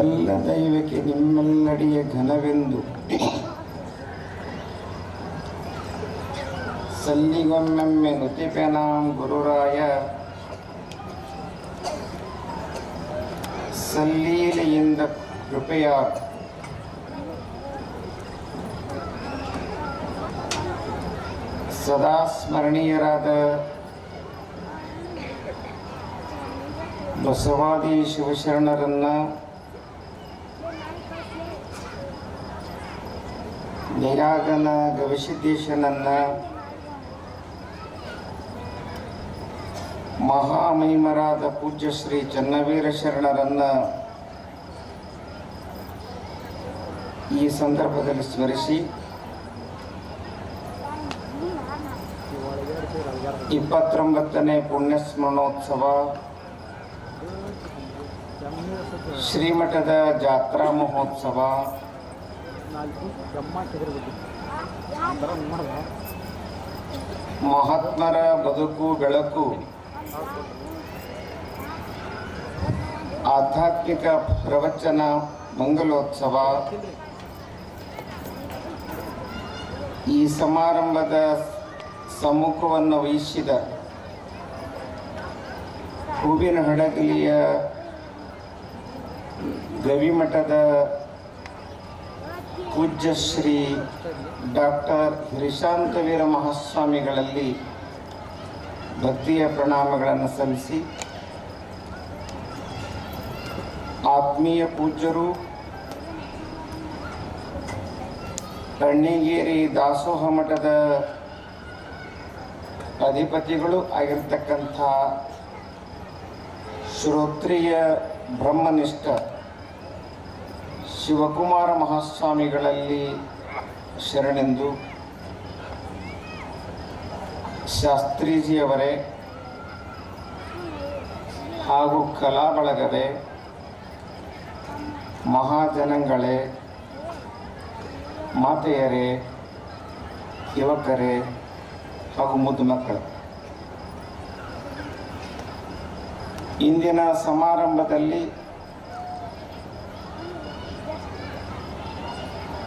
ಎಲ್ಲ ದೈವಕ್ಕೆ ನಿಮ್ಮೆಲ್ಲಡಿಯ ಘನವೆಂದು. ಸಲ್ಲಿಗೊಮ್ಮೆಮ್ಮೆ ನುತಿಪೆನಾಂ ಗುರುರಾಯ. ಸಲ್ಲೀಲೆಯಿಂದ ಕೃಪೆಯ ಸದಾ ಸ್ಮರಣೀಯರಾದ ಬಸವಾದಿ ಶಿವಶರಣರನ್ನ ನಿರಾಗನ ಗವಿಸಿದ್ದೇಶನನ್ನ ಮಹಾಮಹಿಮರಾದ ಪೂಜ್ಯ ಶ್ರೀ ಚನ್ನವೀರ ಶರಣರನ್ನ ಈ ಸಂದರ್ಭದಲ್ಲಿ ಸ್ಮರಿಸಿ ಇಪ್ಪತ್ತೊಂಬತ್ತನೇ ಪುಣ್ಯಸ್ಮರಣೋತ್ಸವ ಶ್ರೀಮಠದ ಜಾತ್ರಾ ಮಹೋತ್ಸವ ನಾಲ್ಕು ಬ್ರಹ್ಮ ಮಹಾತ್ಮರ ಬದುಕು ಬೆಳಕು. ಆಧ್ಯಾತ್ಮಿಕ ಪ್ರವಚನ ಮಂಗಲೋತ್ಸವ. ಈ ಸಮಾರಂಭದ ಸಮ್ಮುಖವನ್ನು ವಹಿಸಿದ ಹೂವಿನ ಹಡಗಲಿಯ ಗವಿಮಠದ ಪೂಜ್ಯ ಶ್ರೀ ಡಾಕ್ಟರ್ ಹಿರಿಶಾಂತವೀರ ಮಹಾಸ್ವಾಮಿಗಳಲ್ಲಿ ಭಕ್ತಿಯ ಪ್ರಣಾಮಗಳನ್ನು ಸಲ್ಲಿಸಿ ಆತ್ಮೀಯ ಪೂಜ್ಯರು, ಕಣ್ಣಿಗೇರಿ ದಾಸೋಹ ಮಠದ ಅಧಿಪತಿಗಳು ಆಗಿರ್ತಕ್ಕಂಥ ಶ್ರೋತ್ರಿಯ ಬ್ರಹ್ಮನಿಷ್ಠ ಶಿವಕುಮಾರ ಮಹಾಸ್ವಾಮಿಗಳಲ್ಲಿ ಶರಣೆಂದು ಶಾಸ್ತ್ರೀಜಿಯವರೇ ಹಾಗೂ ಕಲಾ ಬಳಗವೇ, ಮಹಾಜನಗಳೇ, ಮಾತೆಯರೇ, ಯುವಕರೇ ಹಾಗೂ ಮುದ್ದು ಮಕ್ಕಳು. ಇಂದಿನ ಸಮಾರಂಭದಲ್ಲಿ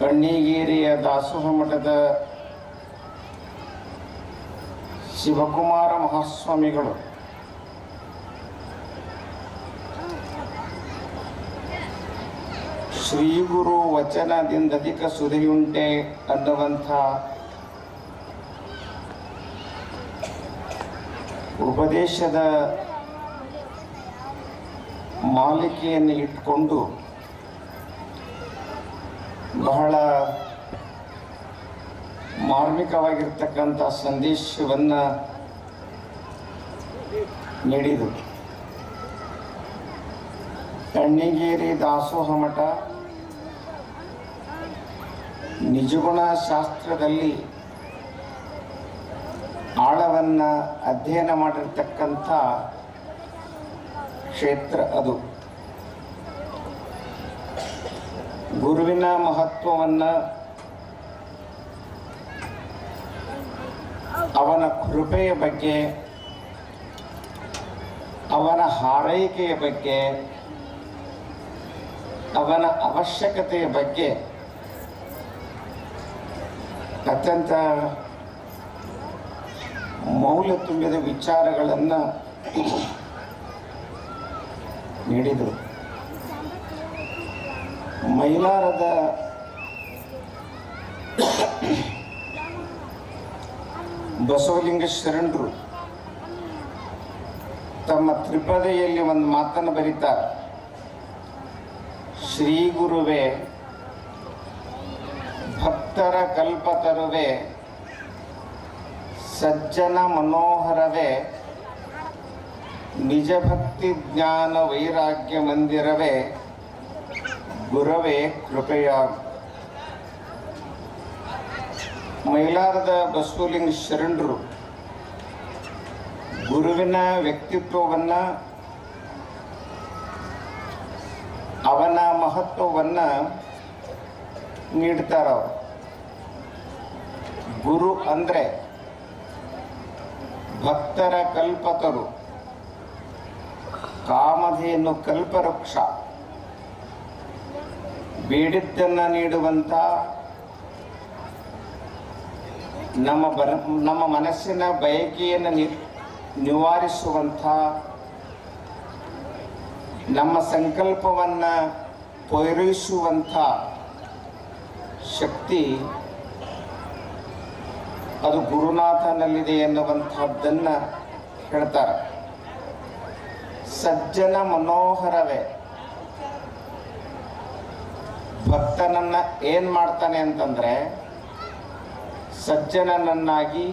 ಕಣ್ಣಿಗೇರಿಯ ದಾಸೋಹ ಮಠದ ಶಿವಕುಮಾರ ಮಹಾಸ್ವಾಮಿಗಳು. ಶ್ರೀ ಗುರು ವಚನದಿಂದಧಿಕ ಸುರಿಯುಂಟೆ ಅನ್ನುವಂಥ ಉಪದೇಶದ ಮಾಲಿಕೆಯನ್ನು ಇಟ್ಕೊಂಡು ಬಹಳ ಮಾರ್ಮಿಕವಾಗಿರ್ತಕ್ಕಂಥ ಸಂದೇಶವನ್ನು ನೀಡಿದರು. ಕಣ್ಣಿಗೇರಿ ದಾಸೋಹ ಮಠ ನಿಜಗುಣ ಶಾಸ್ತ್ರದಲ್ಲಿ ಆಳವನ್ನು ಅಧ್ಯಯನ ಮಾಡಿರ್ತಕ್ಕಂಥ ಕ್ಷೇತ್ರ ಅದು. ಗುರುವಿನ ಮಹತ್ವವನ್ನು ಅವನ ಕೃಪೆಯ ಬಗ್ಗೆ, ಅವನ ಹಾರೈಕೆಯ ಬಗ್ಗೆ, ಅವನ ಅವಶ್ಯಕತೆಯ ಬಗ್ಗೆ ಅತ್ಯಂತ ಮೌಲ್ಯ ತುಂಬಿದ ವಿಚಾರಗಳನ್ನು ನೀಡಿದರು. ಮೈಲಾರದ ಬಸವಲಿಂಗ ಶರಣರು ತಮ್ಮ ತ್ರಿಪದೆಯಲ್ಲಿ ಒಂದು ಮಾತನ್ನು ಬರೀತಾರೆ. ಶ್ರೀ ಗುರುವೆ, ಭಕ್ತರ ಕಲ್ಪತರುವೆ ಸಜ್ಜನ ಮನೋಹರವೇ ನಿಜ ಭಕ್ತಿ ಜ್ಞಾನ ವೈರಾಗ್ಯ ಮಂದಿರವೇ ಗುರವೇ, ಕೃಪೆಯ ಮೈಲಾರದ ಬಸವಲಿಂಗ ಶರಣರು. ಗುರುವಿನ ವ್ಯಕ್ತಿತ್ವವನ್ನು, ಅವನ ಮಹತ್ವವನ್ನು ನೀಡ್ತಾರ ಗುರು ಅಂದರೆ ಭಕ್ತರ ಕಲ್ಪಕರು ಕಾಮಧೇನು ಕಲ್ಪವೃಕ್ಷ. ಬೇಡಿದ್ದನ್ನು ನೀಡುವಂಥ ನಮ್ಮ ಬರ, ನಮ್ಮ ಮನಸ್ಸಿನ ಬಯಕೆಯನ್ನು ನಿ ನಿವಾರಿಸುವಂಥ ನಮ್ಮ ಸಂಕಲ್ಪವನ್ನು ಪೂರೈಸುವಂಥ ಶಕ್ತಿ ಅದು ಗುರುನಾಥನಲ್ಲಿದೆ ಎನ್ನುವಂಥದ್ದನ್ನು ಹೇಳ್ತಾರೆ. ಸಜ್ಜನ ಮನೋಹರವೇ. ಭಕ್ತನನ್ನ ಏನು ಮಾಡ್ತಾನೆ ಅಂತಂದ್ರೆ ಸಜ್ಜನನನ್ನಾಗಿ,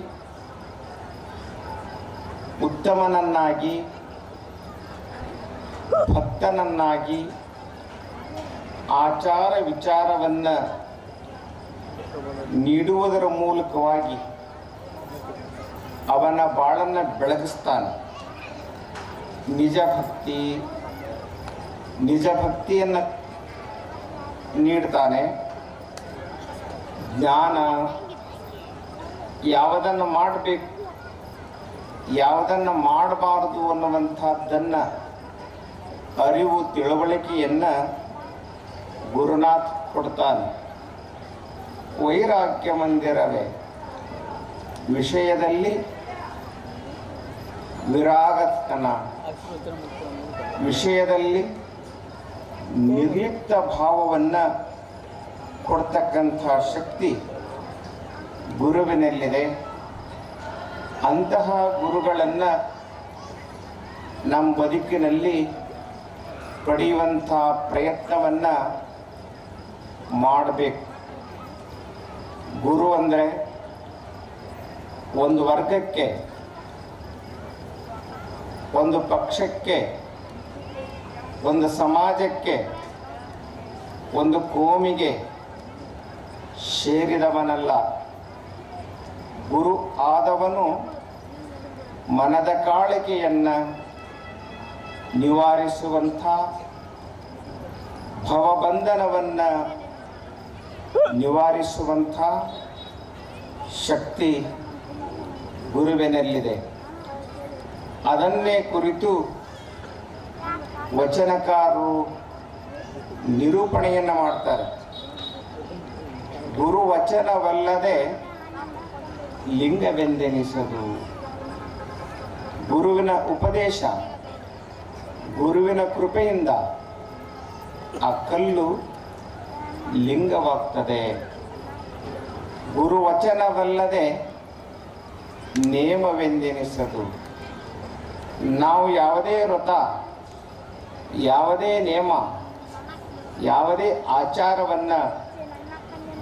ಉತ್ತಮನನ್ನಾಗಿ, ಭಕ್ತನನ್ನಾಗಿ ಆಚಾರ ವಿಚಾರವನ್ನ ನೀಡುವುದರ ಮೂಲಕವಾಗಿ ಅವನ ಬಾಳನ್ನ ಬೆಳಗಿಸ್ತಾನೆ. ನಿಜ ಭಕ್ತಿ, ನಿಜ ಭಕ್ತಿಯನ್ನು ನೀಡ್ತಾನೆ. ಜ್ಞಾನ ಯಾವುದನ್ನು ಮಾಡಬೇಕು, ಯಾವುದನ್ನು ಮಾಡಬಾರದು ಅನ್ನುವಂಥದ್ದನ್ನು ಅರಿವು ತಿಳುವಳಿಕೆಯನ್ನು ಗುರುನಾಥ್ ಕೊಡ್ತಾನೆ. ವೈರಾಗ್ಯ ಮಂದಿರವೇ, ವಿಷಯದಲ್ಲಿ ವಿರಾಗತನ. ವಿಷಯದಲ್ಲಿ ನಿರ್ಲಿಪ್ತ ಭಾವವನ್ನು ಕೊಡ್ತಕ್ಕಂಥ ಶಕ್ತಿ ಗುರುವಿನಲ್ಲಿದೆ. ಅಂತಹ ಗುರುಗಳನ್ನು ನಮ್ಮ ಬದುಕಿನಲ್ಲಿ ಪಡೆಯುವಂಥ ಪ್ರಯತ್ನವನ್ನು ಮಾಡಬೇಕು. ಗುರು ಅಂದರೆ ಒಂದು ವರ್ಗಕ್ಕೆ, ಒಂದು ಪಕ್ಷಕ್ಕೆ ಒಂದು ಸಮಾಜಕ್ಕೆ, ಒಂದು ಕೋಮಿಗೆ ಸೇರಿದವನಲ್ಲ. ಗುರು ಆದವನು ಮನದ ಕಾಳಿಕೆಯನ್ನು ನಿವಾರಿಸುವಂಥ ಭವಬಂಧನವನ್ನು ನಿವಾರಿಸುವಂಥ ಶಕ್ತಿ ಗುರುವಿನಲ್ಲಿದೆ. ಅದನ್ನೇ ಕುರಿತು ವಚನಕಾರರು ನಿರೂಪಣೆಯನ್ನು ಮಾಡ್ತಾರೆ. ಗುರು ವಚನವಲ್ಲದೆ ಲಿಂಗವೆಂದೆನಿಸದು. ಗುರುವಿನ ಉಪದೇಶ, ಗುರುವಿನ ಕೃಪೆಯಿಂದ ಆ ಕಲ್ಲು ಲಿಂಗವಾಗ್ತದೆ. ಗುರುವಚನವಲ್ಲದೆ ನೇಮವೆಂದೆನಿಸದು. ನಾವು ಯಾವುದೇ ವ್ರತ ಯಾವುದೇ ನಿಯಮ, ಯಾವುದೇ ಆಚಾರವನ್ನು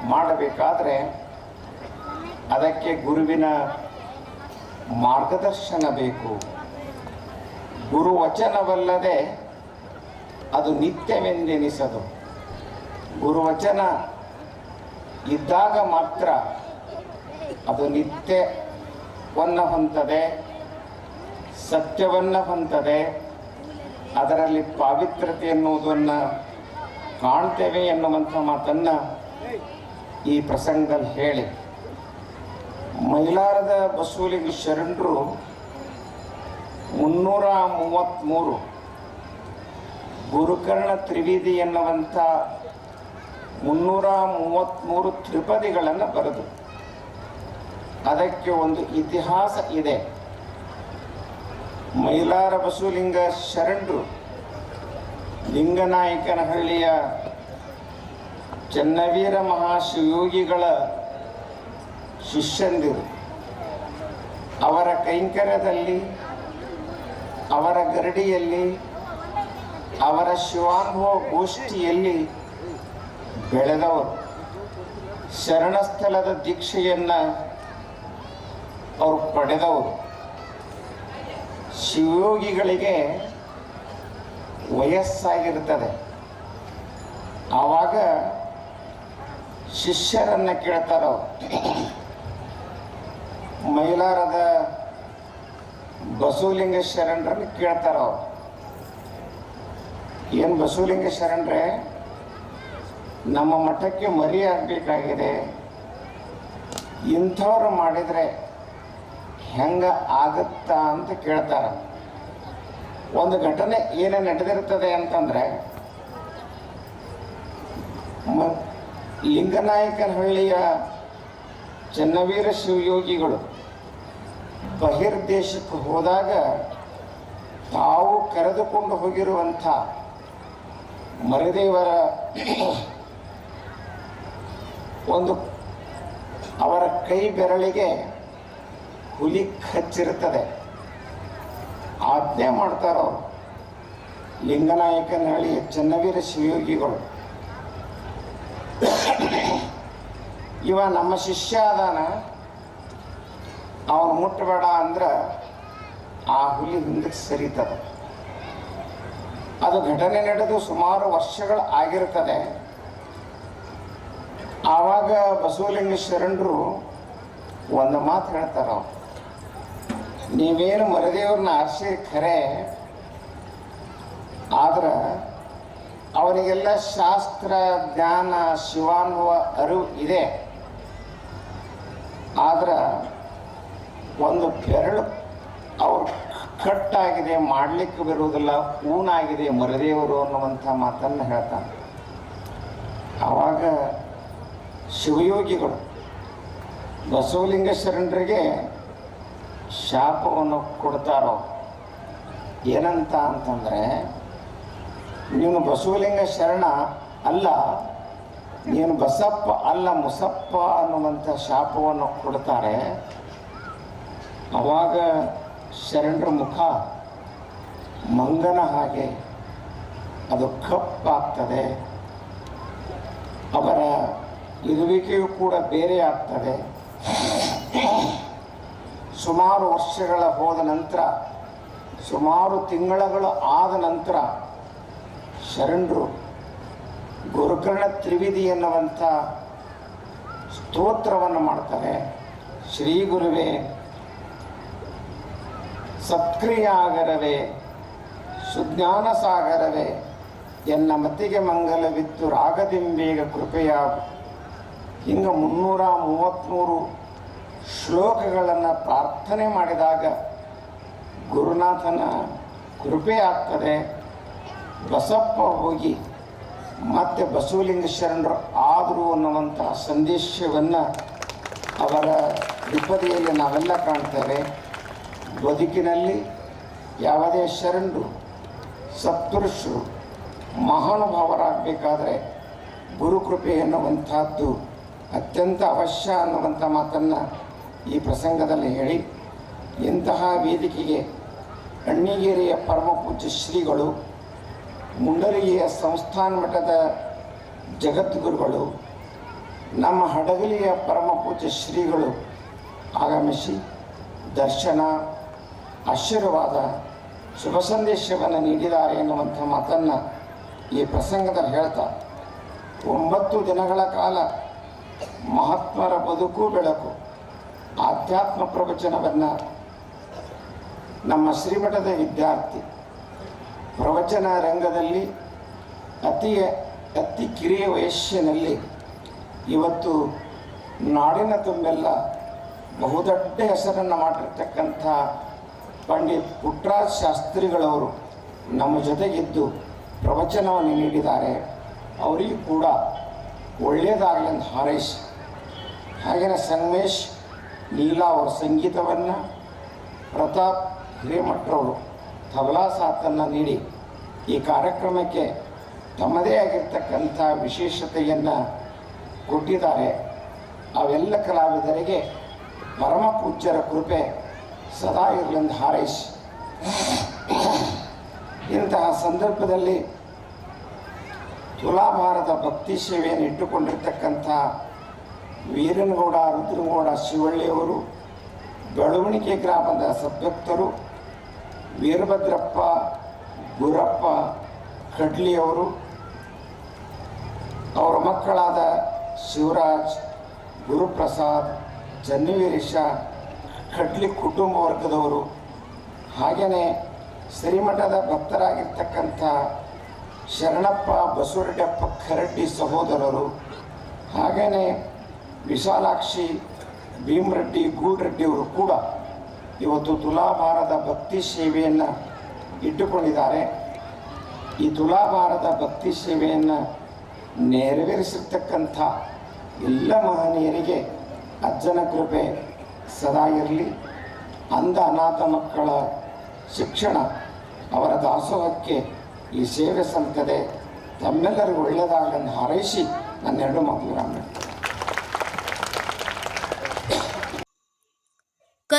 ಮಾಡಬೇಕಾದ್ರೆ ಅದಕ್ಕೆ ಗುರುವಿನ ಮಾರ್ಗದರ್ಶನ ಬೇಕು. ಗುರುವಚನವಲ್ಲದೆ ಅದು ನಿತ್ಯವೆಂದೆನಿಸದು. ಗುರುವಚನ ಇದ್ದಾಗ ಮಾತ್ರ ಅದು ನಿತ್ಯವನ್ನು ಹೊಂದದೆ ಸತ್ಯವನ್ನು ಹೊಂದದೆ ಅದರಲ್ಲಿ ಪಾವಿತ್ರತೆ ಎನ್ನುವುದನ್ನು ಕಾಣ್ತೇವೆ ಎನ್ನುವಂಥ ಮಾತನ್ನು ಈ ಪ್ರಸಂಗದಲ್ಲಿ ಹೇಳಿ. ಮೈಲಾರದ ಬಸೂಲಿಗೆ ಶರಣರು ಮುನ್ನೂರ ಮೂವತ್ತ್ಮೂರು ಗುರುಕರ್ಣ ತ್ರಿವೇದಿ ಎನ್ನುವಂಥ ಮುನ್ನೂರ ಮೂವತ್ತ್ಮೂರು ತ್ರಿಪದಿಗಳನ್ನು ಬರೆದು. ಅದಕ್ಕೆ ಒಂದು ಇತಿಹಾಸ ಇದೆ. ಮೈಲಾರ ಬಸವಲಿಂಗ ಶರಣರು ಲಿಂಗನಾಯಕನಹಳ್ಳಿಯ ಚನ್ನವೀರ ಮಹಾಶಿವಯೋಗಿಗಳ ಶಿಷ್ಯಂದಿರು. ಅವರ ಕೈಂಕರ್ಯದಲ್ಲಿ, ಅವರ ಗರಡಿಯಲ್ಲಿ, ಅವರ ಶಿವಾನುಭವ ಗೋಷ್ಠಿಯಲ್ಲಿ ಬೆಳೆದವರು. ಶರಣಸ್ಥಳದ ದೀಕ್ಷೆಯನ್ನು ಅವರು ಪಡೆದವರು. ಶಿವಯೋಗಿಗಳಿಗೆ ವಯಸ್ಸಾಗಿರ್ತದೆ ಆವಾಗ ಶಿಷ್ಯರನ್ನು ಕೇಳ್ತಾರೋ. ಮೈಲಾರದ ಬಸವಲಿಂಗ ಶರಣರನ್ನು ಕೇಳ್ತಾರೋ, ಏನು ಬಸವಲಿಂಗ ಶರಣರೇ ನಮ್ಮ ಮಠಕ್ಕೆ ಮರಿ ಆಗಬೇಕಾಗಿದೆ, ಇಂಥವ್ರು ಮಾಡಿದರೆ ಹೆಂಗ ಆಗುತ್ತಾ ಅಂತ ಕೇಳ್ತಾರ. ಒಂದು ಘಟನೆ ಏನೇ ನಡೆದಿರ್ತದೆ ಅಂತಂದ್ರೆ ಲಿಂಗನಾಯಕನಹಳ್ಳಿಯ ಚನ್ನವೀರ ಶಿವಯೋಗಿಗಳು ಬಹಿರ್ದೇಶಕ್ಕೆ ಹೋದಾಗ ತಾವು ಕರೆದುಕೊಂಡು ಹೋಗಿರುವಂಥ ಮರದೇವರ ಒಂದು ಅವರ ಕೈ ಬೆರಳಿಗೆ ಹುಲಿ ಕಚ್ಚಿರುತ್ತದೆ ಆಜ್ಞೆ ಮಾಡ್ತಾರೋ? ಹೇಳಿ ಚೆನ್ನವೀರ ಶಿವಯೋಗಿಗಳು. ಇವ ನಮ್ಮ ಶಿಷ್ಯ ಅದಾನ. ಅವನು ಮುಟ್ಟಬೇಡ ಅಂದ್ರೆ ಆ ಹುಲಿ ಹಿಂದಕ್ಕೆ ಸರಿತದೆ. ಅದು ಘಟನೆ ನಡೆದು ಸುಮಾರು ವರ್ಷಗಳು ಆಗಿರ್ತದೆ. ಆವಾಗ ಬಸವಲಿಂಗ ಶರಣರು ಒಂದು ಮಾತು ಹೇಳ್ತಾರ ಅವ್ರು. ನೀವೇನು ಮರದೇವ್ರನ್ನ ಆರಿಸಿ ಖರೆ ಆದ್ರೆ ಅವರಿಗೆಲ್ಲ ಶಾಸ್ತ್ರ, ಜ್ಞಾನ, ಶಿವಾನುವ ಅರಿವು ಇದೆ. ಆದ್ರೆ ಒಂದು ಬೆರಳು ಅವ್ರು ಕಟ್ಟಾಗಿದೆ, ಮಾಡ್ಲಿಕ್ಕೆ ಬರುವುದಿಲ್ಲ, ಊನಾಗಿದೆ ಮರದೇವರು ಅನ್ನುವಂಥ ಮಾತನ್ನು ಹೇಳ್ತಾನೆ. ಆವಾಗ ಶಿವಯೋಗಿಗಳು ಬಸವಲಿಂಗ ಶರಣರಿಗೆ ಶಾಪವನ್ನು ಕೊಡ್ತಾರೋ? ಏನಂತ ಅಂತಂದರೆ, ನೀನು ಬಸವಲಿಂಗ ಶರಣ ಅಲ್ಲ, ನೀನು ಬಸಪ್ಪ ಅಲ್ಲ, ಮುಸಪ್ಪ ಅನ್ನುವಂಥ ಶಾಪವನ್ನು ಕೊಡ್ತಾರೆ. ಅವಾಗ ಶರಣರ ಮುಖ ಮಂಗನ ಹಾಗೆ, ಅದು ಕಪ್ಪಾಗ್ತದೆ. ಅವರ ಇರುವಿಕೆಯೂ ಕೂಡ ಬೇರೆ ಆಗ್ತದೆ. ಸುಮಾರು ವರ್ಷಗಳ ಹೋದ ನಂತರ, ಸುಮಾರು ತಿಂಗಳುಗಳು ಆದ ನಂತರ ಶರಣರು ಗುರುಕರ್ಣ ತ್ರಿವಿಧಿ ಎನ್ನುವಂಥ ಸ್ತೋತ್ರವನ್ನು ಮಾಡ್ತಾರೆ. ಶ್ರೀ ಗುರುವೇ, ಸತ್ಕ್ರಿಯಾಗರವೇ ಸುಜ್ಞಾನ ಸಾಗರವೇ ಎನ್ನ ಮತಿಗೆ ಮಂಗಲವಿತ್ತು ರಾಗದಿಂಬೇಗ ಕೃಪೆಯ ಹಿಂಗೆ ಮುನ್ನೂರ ಮೂವತ್ತ್ಮೂರು ಶ್ಲೋಕಗಳನ್ನು ಪ್ರಾರ್ಥನೆ ಮಾಡಿದಾಗ ಗುರುನಾಥನ ಕೃಪೆ ಆಗ್ತದೆ. ಬಸಪ್ಪ ಹೋಗಿ ಮತ್ತೆ ಬಸವಲಿಂಗ ಶರಣರು ಆದರು ಅನ್ನುವಂಥ ಸಂದೇಶವನ್ನು ಅವರ ವಿಪದಿಯಲ್ಲಿ ನಾವೆಲ್ಲ ಕಾಣ್ತೇವೆ. ಬದುಕಿನಲ್ಲಿ ಯಾವುದೇ ಶರಣರು, ಸತ್ಪುರುಷರು, ಮಹಾನುಭಾವರಾಗಬೇಕಾದ್ರೆ ಗುರುಕೃಪೆ ಎನ್ನುವಂಥದ್ದು ಅತ್ಯಂತ ಅವಶ್ಯ ಅನ್ನುವಂಥ ಮಾತನ್ನು ಈ ಪ್ರಸಂಗದಲ್ಲಿ ಹೇಳಿ, ಇಂತಹ ವೇದಿಕೆಗೆ ಅಣ್ಣಿಗೇರಿಯ ಪರಮ ಪೂಜ್ಯ ಶ್ರೀಗಳು, ಮುಂಡರಿಗೆಯ ಸಂಸ್ಥಾನ ಮಠದ ಜಗದ್ಗುರುಗಳು, ನಮ್ಮ ಹಡಗಲಿಯ ಪರಮ ಪೂಜ್ಯ ಶ್ರೀಗಳು ಆಗಮಿಸಿ ದರ್ಶನ, ಆಶೀರ್ವಾದ, ಶುಭ ಸಂದೇಶವನ್ನು ನೀಡಿದ್ದಾರೆ ಎನ್ನುವಂಥ ಮಾತನ್ನು ಈ ಪ್ರಸಂಗದಲ್ಲಿ ಹೇಳ್ತಾ, ಒಂಬತ್ತು ದಿನಗಳ ಕಾಲ ಮಹಾತ್ಮರ ಬದುಕು ಬೆಳಕು. ಆಧ್ಯಾತ್ಮ ಪ್ರವಚನವನ್ನು ನಮ್ಮ ಶ್ರೀಮಠದ ವಿದ್ಯಾರ್ಥಿ ಪ್ರವಚನ ರಂಗದಲ್ಲಿ ಅತಿ ಅತಿ ಕಿರಿಯ ವಯಸ್ಸಿನಲ್ಲಿ ಇವತ್ತು ನಾಡಿನ ತುಂಬೆಲ್ಲ ಬಹುದೊಡ್ಡ ಹೆಸರನ್ನು ಮಾಡಿರ್ತಕ್ಕಂಥ ಪಂಡಿತ್ ಪುಟ್ರಾಜ್ ಶಾಸ್ತ್ರಿಗಳವರು ನಮ್ಮ ಜೊತೆಗಿದ್ದು ಪ್ರವಚನವನ್ನು ನೀಡಿದ್ದಾರೆ. ಅವರಿಗೂ ಕೂಡ ಒಳ್ಳೆಯದಾಗಲಿ ಹಾರೈಸಿ. ಹಾಗೆಯೇ ಸಂಗಮೇಶ್ ಲೀಲಾ ಅವರ ಸಂಗೀತವನ್ನು ಪ್ರತಾಪ್ ಹಿರೇಮಠರವರು ತಬಲಾ ಸಾಥನ್ನು ನೀಡಿ ಈ ಕಾರ್ಯಕ್ರಮಕ್ಕೆ ತಮ್ಮದೇ ಆಗಿರ್ತಕ್ಕಂಥ ವಿಶೇಷತೆಯನ್ನು ಕೊಟ್ಟಿದ್ದಾರೆ. ಅವೆಲ್ಲ ಕಲಾವಿದರಿಗೆ ಪರಮ ಪೂಜ್ಯರ ಕೃಪೆ ಸದಾ ಇರಲೆಂದು ಹಾರೈಸಿ. ಇಂತಹ ಸಂದರ್ಭದಲ್ಲಿ ತುಲಾಭಾರದ ಭಕ್ತಿ ಸೇವೆಯನ್ನು ಇಟ್ಟುಕೊಂಡಿರ್ತಕ್ಕಂಥ ವೀರನಗೌಡ, ರುದ್ರಗೌಡ, ಶಿವಳ್ಳಿಯವರು, ಬೆಳವಣಿಗೆ ಗ್ರಾಮದ ಸಭ್ಯಕ್ತರು ವೀರಭದ್ರಪ್ಪ, ಗುರಪ್ಪ, ಕಡ್ಲಿಯವರು, ಅವರ ಮಕ್ಕಳಾದ ಶಿವರಾಜ್, ಗುರುಪ್ರಸಾದ್ ಚನ್ನವೀರೇಶ ಕಡ್ಲಿ ಕುಟುಂಬ ವರ್ಗದವರು ಹಾಗೆಯೇ ಶ್ರೀಮಠದ ಭಕ್ತರಾಗಿರ್ತಕ್ಕಂಥ ಶರಣಪ್ಪ ಬಸವರೆಡ್ಡಪ್ಪ ಖರಡ್ಡಿ ಸಹೋದರರು ಹಾಗೆಯೇ ವಿಶಾಲಾಕ್ಷಿ, ಭೀಮರೆಡ್ಡಿ ಗೂಡ್ರೆಡ್ಡಿಯವರು ಕೂಡ ಇವತ್ತು ತುಲಾಭಾರದ ಭಕ್ತಿ ಸೇವೆಯನ್ನು ಇಟ್ಟುಕೊಂಡಿದ್ದಾರೆ. ಈ ತುಲಾಭಾರದ ಭಕ್ತಿ ಸೇವೆಯನ್ನು ನೆರವೇರಿಸಿರ್ತಕ್ಕಂಥ ಎಲ್ಲ ಮಹನೀಯರಿಗೆ ಅಜ್ಜನ ಕೃಪೆ ಸದಾ ಇರಲಿ. ಅಂಧ ಅನಾಥ ಮಕ್ಕಳ ಶಿಕ್ಷಣ ಅವರ ದಾಸೋಹಕ್ಕೆ ಈ ಸೇವೆ ಸಲ್ತದೆ ತಮ್ಮೆಲ್ಲರಿಗೂ ಒಳ್ಳೆಯದಾಗಲನ್ನು ಹಾರೈಸಿ ನನ್ನೆರಡು ಮಕ್ಕಳು ವಿರಾಮ